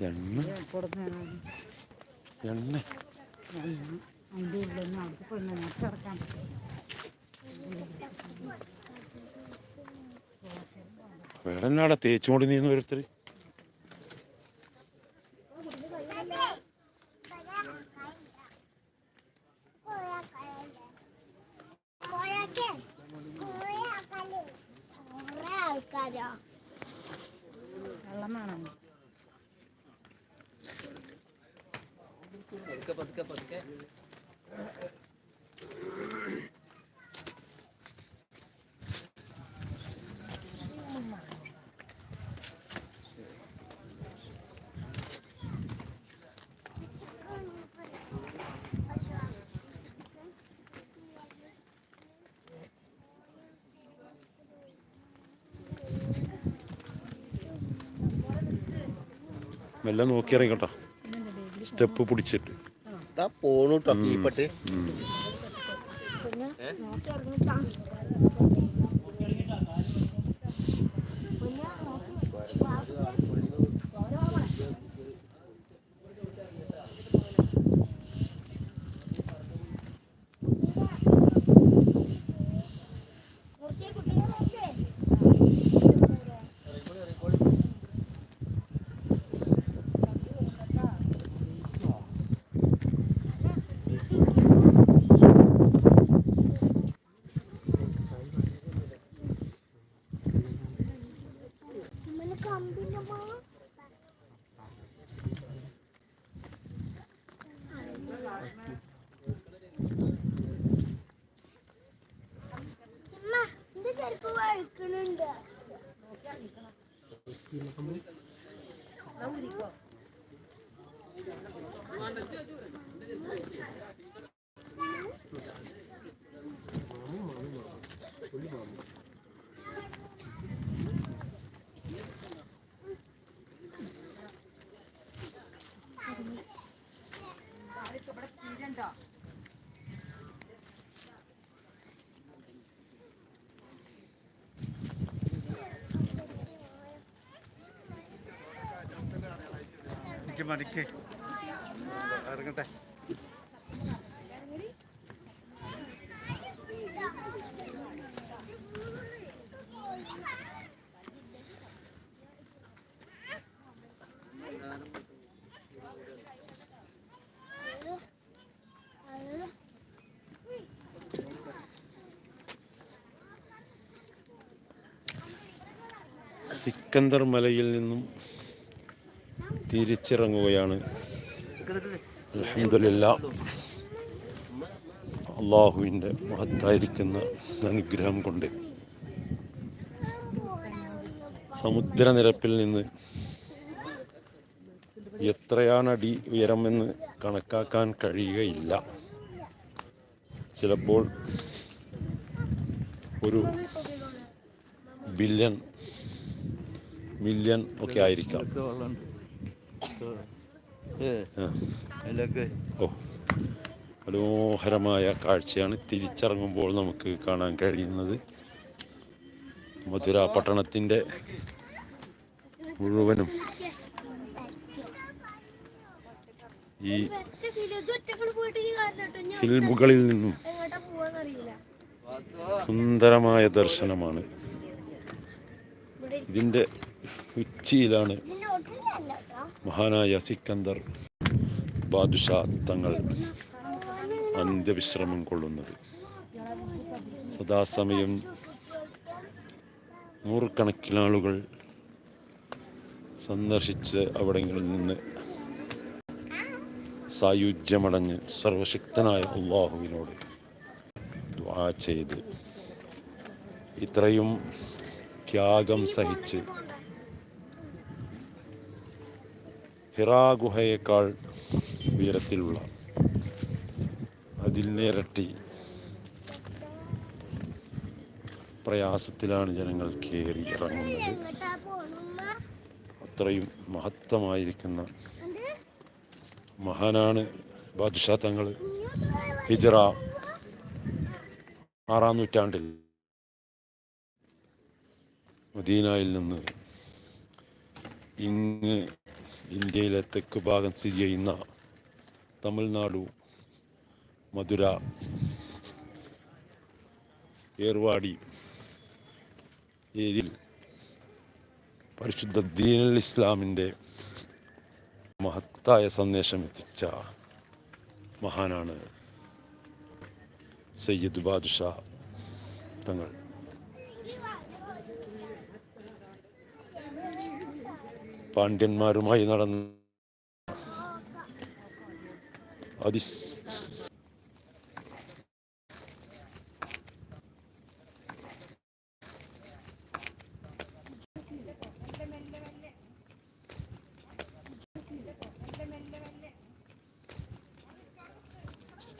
എണ്ണ. എണ്ണ. വേറെ എന്നാടാ തേച്ചുകൊണ്ട് നീന്ന് ഓരോരുത്തർ ആൾക്കാരോ വെള്ളം വേണം മെല്ലെ നോക്കി ഇറങ്ങിക്കോട്ടോ. സ്റ്റെപ്പ് പിടിച്ചിട്ട്. പോണൂട്ടോ പോണു കേട്ടോ കീപ്പട്ട് ഇവിടെ തീരണ്ടോ ചെരുപ്പ് മണിക്ക് ഇറങ്ങട്ടെ. സിക്കന്ദർ മലയിൽ നിന്നും തിരിച്ചിറങ്ങുകയാണ്. അൽഹംദുലില്ലാ. അള്ളാഹുവിന്റെ മഹത്തായിരിക്കുന്ന അനുഗ്രഹം കൊണ്ട്. സമുദ്രനിരപ്പിൽ നിന്ന് എത്രയാണ് അടി ഉയരമെന്ന് കണക്കാക്കാൻ കഴിയുകയില്ല. ചിലപ്പോൾ ഒരു ബില്യൺ മില്യൺ ഒക്കെ ആയിരിക്കാം. ഓ. മനോഹരമായ കാഴ്ചയാണ് തിരിച്ചിറങ്ങുമ്പോൾ നമുക്ക് കാണാൻ കഴിയുന്നത്. മധുര പട്ടണത്തിന്റെ മുഴുവനും. ഈ ഒറ്റക്കൾ പോയിട്ട് ഈ കാരണട്ടോ ഞാൻ ഹിൽ മുകളിൽ നിന്നും സുന്ദരമായ ദർശനമാണ്. ഇതിന്റെ ഉച്ചിയിലാണ് മഹാനായ സിക്കന്ദർ ബാദുഷാ തങ്ങൾ അന്ത്യവിശ്രമം കൊള്ളുന്നത്. സദാസമയം നൂറുകണക്കിനാളുകൾ സന്ദർശിച്ച് അവിടങ്ങളിൽ നിന്ന് സായുജ്യമടഞ്ഞ് സർവശക്തനായ അള്ളാഹുവിനോട് ചെയ്ത് ഇത്രയും ത്യാഗം സഹിച്ച് ഹിറാ ഗുഹയേക്കാൾ ഉയരത്തിലുള്ള അതിൽ നേരട്ടി പ്രയാസത്തിലാണ് ജനങ്ങൾ കയറി ഇറങ്ങുന്നത്. അത്രയും മഹത്തമായിരിക്കുന്ന മഹാനാണ് ബാദുഷാ തങ്ങൾ ഹിജറ ആറാം നൂറ്റാണ്ടിൽ മദീനയിൽ നിന്ന് ഇങ്ങ് ഇന്ത്യയിലെ തെക്ക് ഭാഗം സ്ഥിതി ചെയ്യുന്ന തമിഴ്നാടു മധുര ഏർവാടി ഏരിയ പരിശുദ്ധ ദീനുൽ ഇസ്ലാമിന്റെ മഹത്തായ സന്ദേശം എത്തിച്ച മഹാനാണ് സയ്യിദ് ബാദുഷാ തങ്ങൾ. പാണ്ഡ്യന്മാരുമായി നടന്ന അതിസ്